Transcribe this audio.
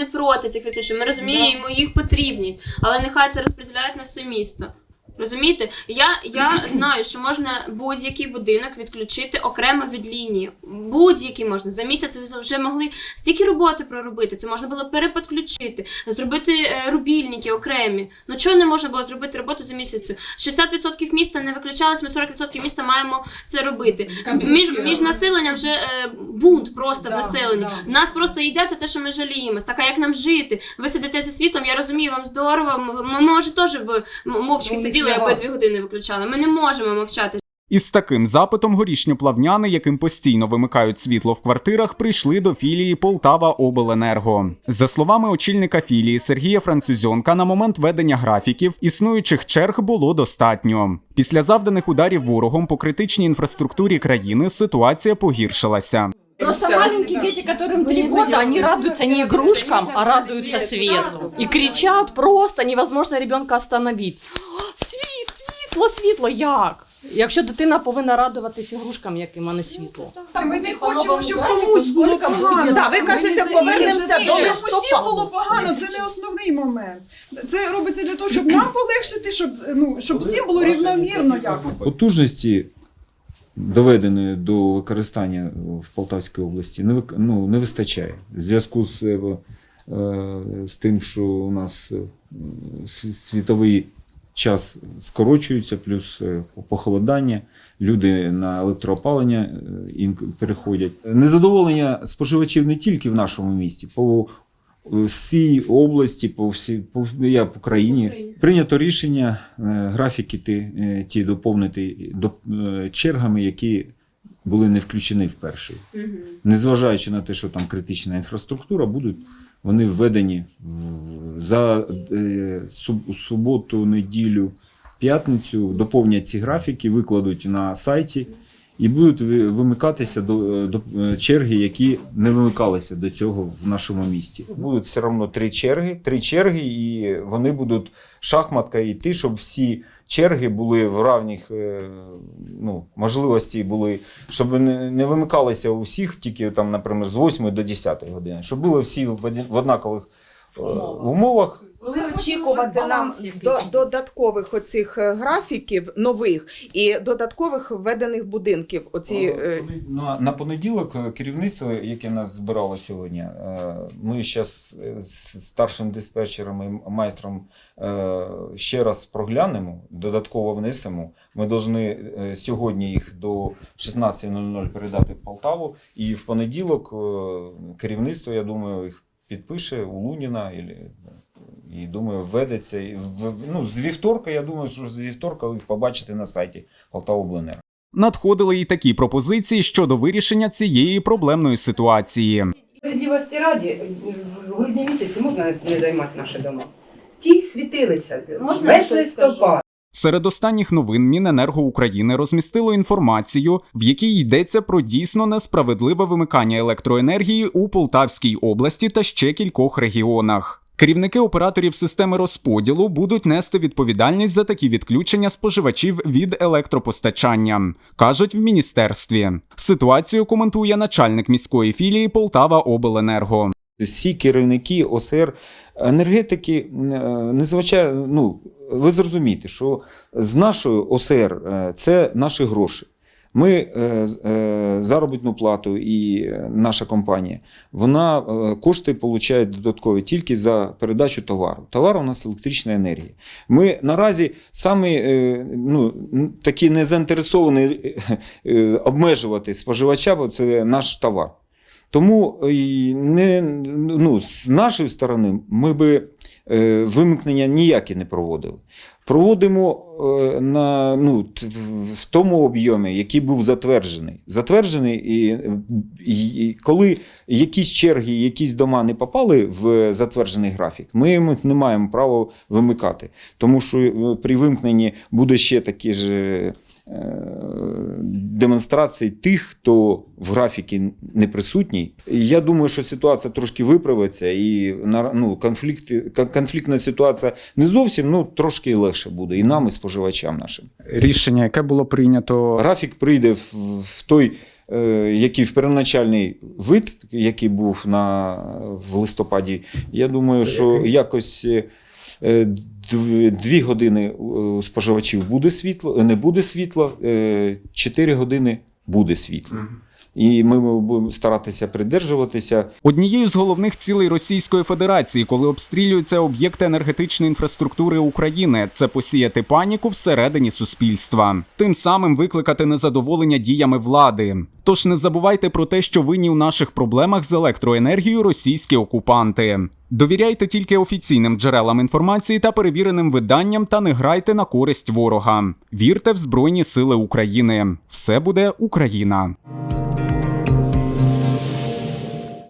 не проти цих відключень. Ми розуміємо їх потрібність, але нехай це розподіляють на все місто. Розумієте? Я, я знаю, що можна будь-який будинок відключити окремо від лінії. Будь-який можна. За місяць ви вже могли стільки роботи проробити. Це можна було переподключити, зробити е, рубільники окремі. Ну чого не можна було зробити роботу за місяць? 60% міста не виключалось, ми 40% міста маємо це робити. Між, між населенням вже е, бунт просто в населенні. да. Нас просто їдять за те, що ми жаліємось. Так а як нам жити? Ви сидите зі світлом, я розумію, вам здорово. Ми, може теж мовчки Ну, сиділи, для аби дві години виключали. Ми не можемо мовчати. Із таким запитом горішньоплавняни, яким постійно вимикають світло в квартирах, прийшли до філії Полтава Обленерго. За словами очільника філії Сергія Французьонка, на момент ведення графіків існуючих черг було достатньо. Після завданих ударів ворогом по критичній інфраструктурі країни ситуація погіршилася. Просто маленькие дети, которым три года, они радуются не игрушкам, а радуются свету. И кричат просто, невозможно ребенка остановить. Світ, світло, світло, як? Якщо дитина повинна радуватись ігрушкам, яким, а не світлу. Ми не хочемо, щоб комусь було погано. буде? Ви кажете, повернемося до Щоб усім було погано, це не основний момент. Це робиться для того, щоб нам полегшити, щоб, ну, щоб всім було рівномірно якось. Потужності, доведеної до використання в Полтавській області, не, вик- ну, не вистачає. В зв'язку з, е, е, з тим, що у нас е, світовий час скорочується, плюс е, похолодання, люди на електроопалення е, переходять. Незадоволення споживачів не тільки в нашому місті, по всій області, по всій по, я по країні прийнято рішення е, графіки ті, е, ті доповнити до, е, чергами, які були не включені в перший. Незважаючи на те, що там критична інфраструктура, будуть вони введені в- за е, суб- суботу, неділю, п'ятницю, доповнять ці графіки, викладуть на сайті. І будуть ви- вимикатися до, до е, черги, які не вимикалися до цього в нашому місті. Будуть все одно три черги, три черги, і вони будуть шахматка йти, щоб всі черги були в равних е, ну, можливості були, щоб не, вимикалися у всіх, тільки там, наприклад, з 8 до 10 години, щоб були всі в, однакових е, умовах. Очікувати нам до, додаткових оцих е, графіків нових і додаткових введених будинків? Оці е, На, на понеділок е, керівництво, яке нас збирало сьогодні, е, ми зараз з старшим диспетчером і майстром е, ще раз проглянемо, додатково внесемо. Ми повинні сьогодні їх до 16.00 передати в Полтаву. І в понеділок е, керівництво, я думаю, їх підпише у Луніна. І думаю, введеться. І в- Ну, з вівторка, я думаю, що з вівторка ви побачите на сайті Полтава Надходили й такі пропозиції щодо вирішення цієї проблемної ситуації. Справедливості раді, в грудні місяці можна не займати наші дома. Ті світилися Можна весь листопад. Серед останніх новин Міненерго України розмістило інформацію, в якій йдеться про дійсно несправедливе вимикання електроенергії у Полтавській області та ще кількох регіонах. Керівники операторів системи розподілу будуть нести відповідальність за такі відключення споживачів від електропостачання, кажуть в міністерстві. Ситуацію коментує начальник міської філії Полтава Обленерго. всі керівники ОСР енергетики, е, незвичайно, ну, ви зрозумієте, що з нашою ОСР е, це наші гроші. Ми е, е, заробітну плату і е, наша компанія, вона кошти отримує додаткові тільки за передачу товару. Товар у нас електрична енергія. Ми наразі самі ну, такі не заінтересовані обмежувати споживача, бо це наш товар. Тому ну, з нашої сторони ми би вимкнення ніякі не проводили. Проводимо е, на, ну, в- тому об'ємі, який був затверджений. Затверджений, і, і, коли якісь черги, якісь дома не попали в затверджений графік, ми не маємо права вимикати. Тому що е, при вимкненні буде ще такі ж е, демонстрації тих, хто в графіки не присутній. Я думаю, що ситуація трошки виправиться, і ну, конфлікт, конфліктна ситуація не зовсім, ну трошки легше буде і нам, і споживачам нашим. Рішення, яке було прийнято Графік прийде в, в той е, який в первоначальний вид, який був на, в листопаді, я думаю, що якось. Е, е, Дві години е, у споживачів буде світло, не буде світла, е, чотири години буде світло. І ми будемо старатися придержуватися Однією з головних цілей Російської Федерації, коли обстрілюються об'єкти енергетичної інфраструктури України, це посіяти паніку всередині суспільства, тим самим викликати незадоволення діями влади. Тож не забувайте про те, що винні у наших проблемах з електроенергією російські окупанти. Довіряйте тільки офіційним джерелам інформації та перевіреним виданням та не грайте на користь ворога. Вірте в Збройні Сили України. Все буде Україна.